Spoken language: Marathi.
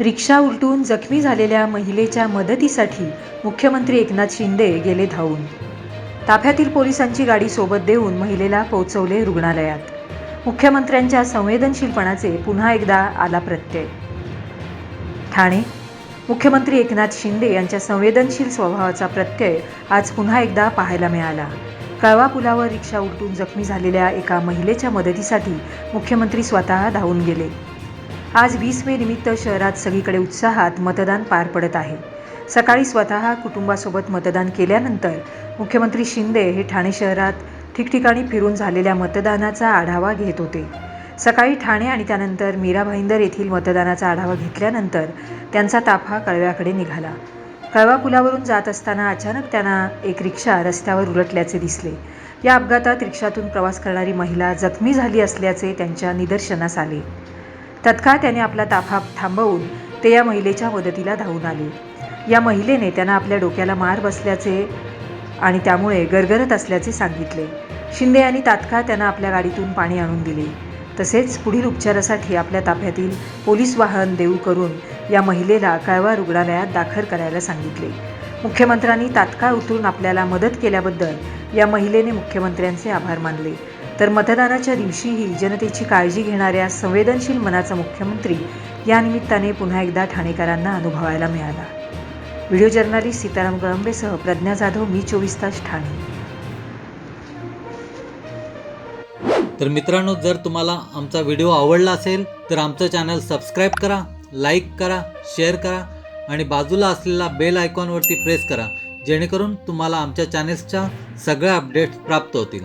रिक्षा उलटून जखमी झालेल्या महिलेच्या मदतीसाठी मुख्यमंत्री एकनाथ शिंदे गेले धावून. ताफ्यातील पोलिसांची गाडी सोबत देऊन महिलेला पोहोचवले रुग्णालयात. मुख्यमंत्र्यांच्या संवेदनशीलपणाचे पुन्हा एकदा आला प्रत्यय. ठाणे मुख्यमंत्री एकनाथ शिंदे यांच्या संवेदनशील स्वभावाचा प्रत्यय आज पुन्हा एकदा पाहायला मिळाला. कळवा पुलावर रिक्षा उलटून जखमी झालेल्या एका महिलेच्या मदतीसाठी मुख्यमंत्री स्वतः धावून गेले. आज वीस मे निमित्त शहरात सगळीकडे उत्साहात मतदान पार पडत आहे. सकाळी स्वतः कुटुंबासोबत मतदान केल्यानंतर मुख्यमंत्री शिंदे हे ठाणे शहरात ठिकठिकाणी फिरून झालेल्या मतदानाचा आढावा घेत होते. सकाळी ठाणे आणि त्यानंतर मीरा भाईंदर येथील मतदानाचा आढावा घेतल्यानंतर त्यांचा ताफा कळव्याकडे निघाला. कळवा पुलावरून जात असताना अचानक त्यांना एक रिक्षा रस्त्यावर उलटल्याचे दिसले. या अपघातात रिक्षातून प्रवास करणारी महिला जखमी झाली असल्याचे त्यांच्या निदर्शनास आले. तत्काळ त्याने आपला ताफा थांबवून ते या महिलेच्या मदतीला धावून आले. या महिलेने त्यांना आपल्या डोक्याला मार बसल्याचे आणि त्यामुळे गरगरत असल्याचे सांगितले. शिंदे यांनी तात्काळ त्यांना आपल्या गाडीतून पाणी आणून दिले. तसेच पुढील उपचारासाठी आपल्या ताफ्यातील पोलीस वाहन देऊ करून या महिलेला कळवा रुग्णालयात दाखल करायला सांगितले. मुख्यमंत्र्यांनी तात्काळ उतरून आपल्याला मदत केल्याबद्दल या महिलेने मुख्यमंत्र्यांचे आभार मानले. तर मतदानाच्या दिवशीही जनतेची काळजी घेणाऱ्या संवेदनशील मनाचा मुख्यमंत्री या निमित्ताने पुन्हा एकदा ठाणेकरांना अनुभवायला मिळाला. व्हिडिओ जर्नलिस्ट सीताराम कळंबेसह प्रज्ञा जाधव मी चोवीस तास ठाणे. तर मित्रांनो जर तुम्हाला आमचा व्हिडिओ आवडला असेल तर आमचं चॅनल सबस्क्राईब करा लाईक करा शेअर करा आणि बाजूला असलेला बेल आयकॉनवरती प्रेस करा जेणेकरून तुम्हाला आमच्या चॅनेल्सच्या सगळ्या अपडेट्स प्राप्त होतील.